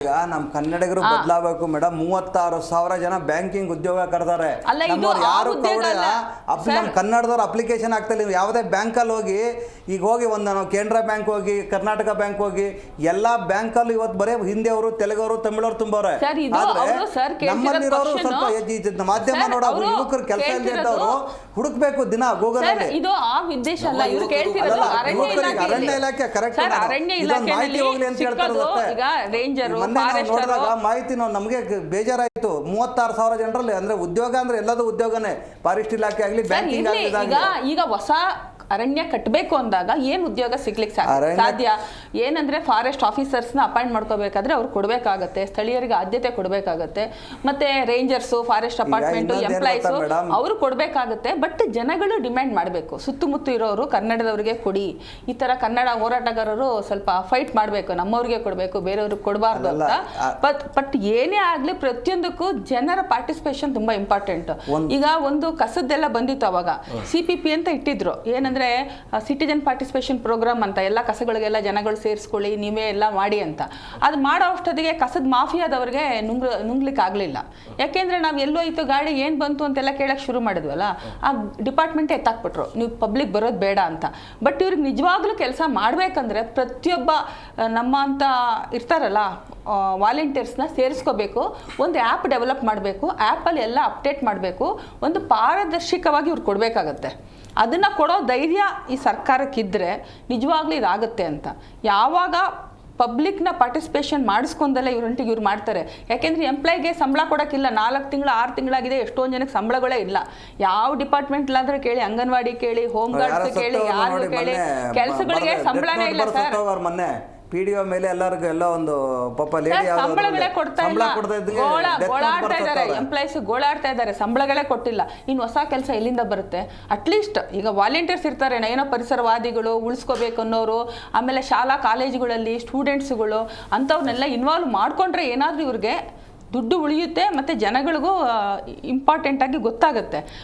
ಈಗ ನಮ್ಮ ಕನ್ನಡಿಗರು ಬದಲಾಗಬೇಕು ಮೇಡಮ್ ಮೂವತ್ತಾರು ಸಾವಿರ ಜನ ಬ್ಯಾಂಕಿಂಗ್ ಉದ್ಯೋಗ ಕರ್ತಾರೆ ಅಲ್ಲ, ಇದು ನಮ್ಮವ್ರು ಆ ಯಾರು ಉದ್ಯೋಗ ಅಲ್ಲ. ಸರ್. ನಮ್ಮ ಕನ್ನಡದವ್ರು ಅಪ್ಲಿಕೇಶನ್ ಆಗ್ತಿಲ್ಲ ನೀವು ಯಾವುದೇ ಬ್ಯಾಂಕಲ್ಲಿ ಹೋಗಿ ಈಗ ಹೋಗಿ ಒಂದು ನಾವು ಕೇಂದ್ರ ಬ್ಯಾಂಕ್ ಹೋಗಿ ಕರ್ನಾಟಕ ಬ್ಯಾಂಕ್ ಹೋಗಿ ಎಲ್ಲಾ ಬ್ಯಾಂಕಲ್ಲೂ ಇವತ್ತು ಬರೀ ಹಿಂದಿಯವರು ತೆಲುಗವರು ತೆಲುಗು ತುಂಬವ್ರೆ. ಸರ್, ಇದು ಅವರು ಸರ್ ಕೇಳ್ತಿರೋ ನಮ್ಮಲ್ಲಿರೋರು question- ಸ್ವಲ್ಪ ಮಾಧ್ಯಮ ಸರ್, ನೋಡೋ ಅವರು ಯುವಕರು ಕೆಲಸ ಇಲ್ಲದೆ ಕೇಳ್ತಿರೋದು- ಇದ್ದವರು ಹುಡುಕ್ಬೇಕು ದಿನ ಗೂಗಲ್ ಸರ್ ಅಲ್ಲಿ. ಇದು ಆ ಉದ್ದೇಶ ಅಲ್ಲ. ಇವ್ರು ಅಲ್ಲ, ಕೇಳ್ತಿರೋದು ಅರಣ್ಯ ಯುವಕರಿಗೆ ಅರಣ್ಯ ಇಲಾಖೆ ಕರೆಕ್ಟ್ ಸರ್ ಅರಣ್ಯ ಇದೊಂದು ಮಾಹಿತಿ ಇಲಾಖೆಯಲ್ಲಿ ಹೋಗ್ಲಿ ಅಂತ ಹೇಳ್ತಾರೆ ಸಿಕ್ಕೋದು ಇರೋದು ಈಗ ರೇಂಜರು ಮೊನ್ನೆ ನಾವು ನೋಡಿದಾಗ ಮಾಹಿತಿ ನಾವು ನಮಗೆ ಬೇಜಾರಾಯಿತು. ಮೂವತ್ತಾರು ಸಾವಿರ ಜನರಲ್ಲಿ ಅಂದ್ರೆ ಉದ್ಯೋಗ ಅಂದ್ರೆ ಎಲ್ಲದೂ ಉದ್ಯೋಗನೇ. ಫಾರೆಸ್ಟ್ ಇಲಾಖೆ ಆಗಲಿ ಬ್ಯಾಂಕಿಂಗ್ ಆಗಲಿ ಈಗ ಹೊಸ ಅರಣ್ಯ ಕಟ್ಟಬೇಕು ಅಂದಾಗ ಏನ್ ಉದ್ಯೋಗ ಸಿಗ್ಲಿಕ್ಕೆ ಸಾಧ್ಯ ಸಾಧ್ಯ? ಏನಂದ್ರೆ ಫಾರೆಸ್ಟ್ ಆಫೀಸರ್ಸ್ನ ಅಪಾಯಿಂಟ್ ಮಾಡ್ಕೋಬೇಕಾದ್ರೆ ಅವ್ರು ಕೊಡಬೇಕಾಗತ್ತೆ ಸ್ಥಳೀಯರಿಗೆ ಆದ್ಯತೆ ಕೊಡಬೇಕಾಗತ್ತೆ. ಮತ್ತೆ ರೇಂಜರ್ಸು ಫಾರೆಸ್ಟ್ ಅಪಾರ್ಟ್ಮೆಂಟ್ ಎಂಪ್ಲಾಯೀಸ್ ಅವರು ಕೊಡಬೇಕಾಗತ್ತೆ ಬಟ್ ಜನಗಳು ಡಿಮ್ಯಾಂಡ್ ಮಾಡಬೇಕು. ಸುತ್ತಮುತ್ತ ಇರೋರು ಕನ್ನಡದವ್ರಿಗೆ ಕೊಡಿ. ಈ ತರ ಕನ್ನಡ ಹೋರಾಟಗಾರರು ಸ್ವಲ್ಪ ಫೈಟ್ ಮಾಡಬೇಕು ನಮ್ಮವ್ರಿಗೆ ಕೊಡಬೇಕು ಬೇರೆಯವ್ರಿಗೆ ಕೊಡಬಾರ್ದು ಅಂತ. ಬಟ್ ಬಟ್ ಏನೇ ಆಗ್ಲಿ ಪ್ರತಿಯೊಂದಕ್ಕೂ ಜನರ ಪಾರ್ಟಿಸಿಪೇಷನ್ ತುಂಬಾ ಇಂಪಾರ್ಟೆಂಟ್ ಈಗ ಒಂದು ಕಸದ್ದೆಲ್ಲ ಬಂದಿತ್ತು ಅವಾಗ. ಸಿಪಿಪಿ ಪಿ ಪಿ ಅಂತ ಇಟ್ಟಿದ್ರು. ಏನಂದ್ರೆ ಸಿಟಿಜನ್ ಪಾರ್ಟಿಸಿಪೇಷನ್ ಪ್ರೋಗ್ರಾಮ್ ಅಂತ, ಎಲ್ಲ ಕಸಗಳಿಗೆಲ್ಲ ಜನಗಳು ಸೇರಿಸ್ಕೊಳ್ಳಿ, ನೀವೇ ಎಲ್ಲ ಮಾಡಿ ಅಂತ. ಅದು ಮಾಡೋ ಅಷ್ಟೊತ್ತಿಗೆ ಕಸದ ಮಾಫಿಯಾದವ್ರಿಗೆ ನುಂಗ್ ನುಂಗ್ಲಿಕ್ಕೆ ಆಗಲಿಲ್ಲ ಯಾಕೆಂದರೆ ನಾವು ಎಲ್ಲೋಯ್ತು ಗಾಡಿ ಏನು ಬಂತು ಅಂತೆಲ್ಲ ಕೇಳೋಕ್ಕೆ ಶುರು ಮಾಡಿದ್ವಲ್ಲ, ಆ ಡಿಪಾರ್ಟ್ಮೆಂಟ್ ಎತ್ತಾಕ್ಬಿಟ್ರು. ನೀವು ಪಬ್ಲಿಕ್ ಬರೋದು ಬೇಡ ಅಂತ. ಬಟ್ ಇವ್ರಿಗೆ ನಿಜವಾಗ್ಲೂ ಕೆಲಸ ಮಾಡಬೇಕಂದ್ರೆ ಪ್ರತಿಯೊಬ್ಬ ನಮ್ಮ ಅಂತ ಇರ್ತಾರಲ್ಲ ವಾಲಂಟಿಯರ್ಸ್ನ ಸೇರಿಸ್ಕೋಬೇಕು ಒಂದು ಆ್ಯಪ್ ಡೆವಲಪ್ ಮಾಡಬೇಕು ಆ್ಯಪಲ್ಲಿ ಎಲ್ಲ ಅಪ್ಡೇಟ್ ಮಾಡಬೇಕು ಒಂದು ಪಾರದರ್ಶಕವಾಗಿ ಇವ್ರು ಕೊಡಬೇಕಾಗತ್ತೆ. ಅದನ್ನು ಕೊಡೋ ಧೈರ್ಯ ಈ ಸರ್ಕಾರಕ್ಕಿದ್ದರೆ ನಿಜವಾಗ್ಲೂ ಇದಾಗುತ್ತೆ ಅಂತ. ಯಾವಾಗ ಪಬ್ಲಿಕ್ನ ಪಾರ್ಟಿಸಿಪೇಷನ್ ಮಾಡಿಸ್ಕೊಂಡಲ್ಲೇ ಇವ್ರಂಟಿಗೆ ಇವ್ರು ಮಾಡ್ತಾರೆ. ಯಾಕೆಂದರೆ ಎಂಪ್ಲಾಯ್ಗೆ ಸಂಬಳ ಕೊಡೋಕ್ಕಿಲ್ಲ ನಾಲ್ಕು ತಿಂಗಳು ಆರು ತಿಂಗಳಾಗಿದೆ ಎಷ್ಟೊಂದು ಜನಕ್ಕೆ ಸಂಬಳಗಳೇ ಇಲ್ಲ. ಯಾವ ಡಿಪಾರ್ಟ್ಮೆಂಟ್ಲಾದ್ರೆ ಕೇಳಿ ಅಂಗನವಾಡಿ ಕೇಳಿ ಹೋಮ್ ಗಾರ್ಡ್ಸ್ ಕೇಳಿ ಯಾರು ಕೇಳಿ ಕೆಲಸಗಳಿಗೆ ಸಂಬಳನೇ ಇಲ್ಲ ಸರ್. ಪಿ ಡಿ ಒ ಮೇಲೆ ಎಲ್ಲರಿಗೂ ಎಲ್ಲ ಒಂದು ಪಾಪ ಲೇಡಿ ಸಂಬಳಗಳೇ ಕೊಡ್ತಾ ಸಂಬಳ ಕೊಡ್ತಾ ಇದ್ದಂಗೆ ಗೋಳ death note ಗೋಳಾಡ್ತಾ ಇದ್ದಾರೆ. ಎಂಪ್ಲಾಯ್ಸ್ ಗೋಳಾಡ್ತಾ ಇದ್ದಾರೆ. ಸಂಬಳಗಳೇ ಕೊಟ್ಟಿಲ್ಲ. ಇನ್ನು ಹೊಸ ಕೆಲಸ ಎಲ್ಲಿಂದ ಬರುತ್ತೆ? ಅಟ್ಲೀಸ್ಟ್ ಈಗ ವಾಲಂಟಿಯರ್ಸ್ ಇರ್ತಾರೆ. ಏನೋ ಪರಿಸರವಾದಿಗಳು ಉಳಿಸ್ಕೋಬೇಕು ಅನ್ನೋರು ಆಮೇಲೆ ಶಾಲಾ ಕಾಲೇಜುಗಳಲ್ಲಿ ಸ್ಟೂಡೆಂಟ್ಸ್ಗಳು ಅಂಥವ್ರನ್ನೆಲ್ಲ ಇನ್ವಾಲ್ವ್ ಮಾಡ್ಕೊಂಡ್ರೆ ಏನಾದರೂ ಇವ್ರಿಗೆ ದುಡ್ಡು ಉಳಿಯುತ್ತೆ ಮತ್ತು ಜನಗಳಿಗೂ ಇಂಪಾರ್ಟೆಂಟ್ ಆಗಿ ಗೊತ್ತಾಗುತ್ತೆ.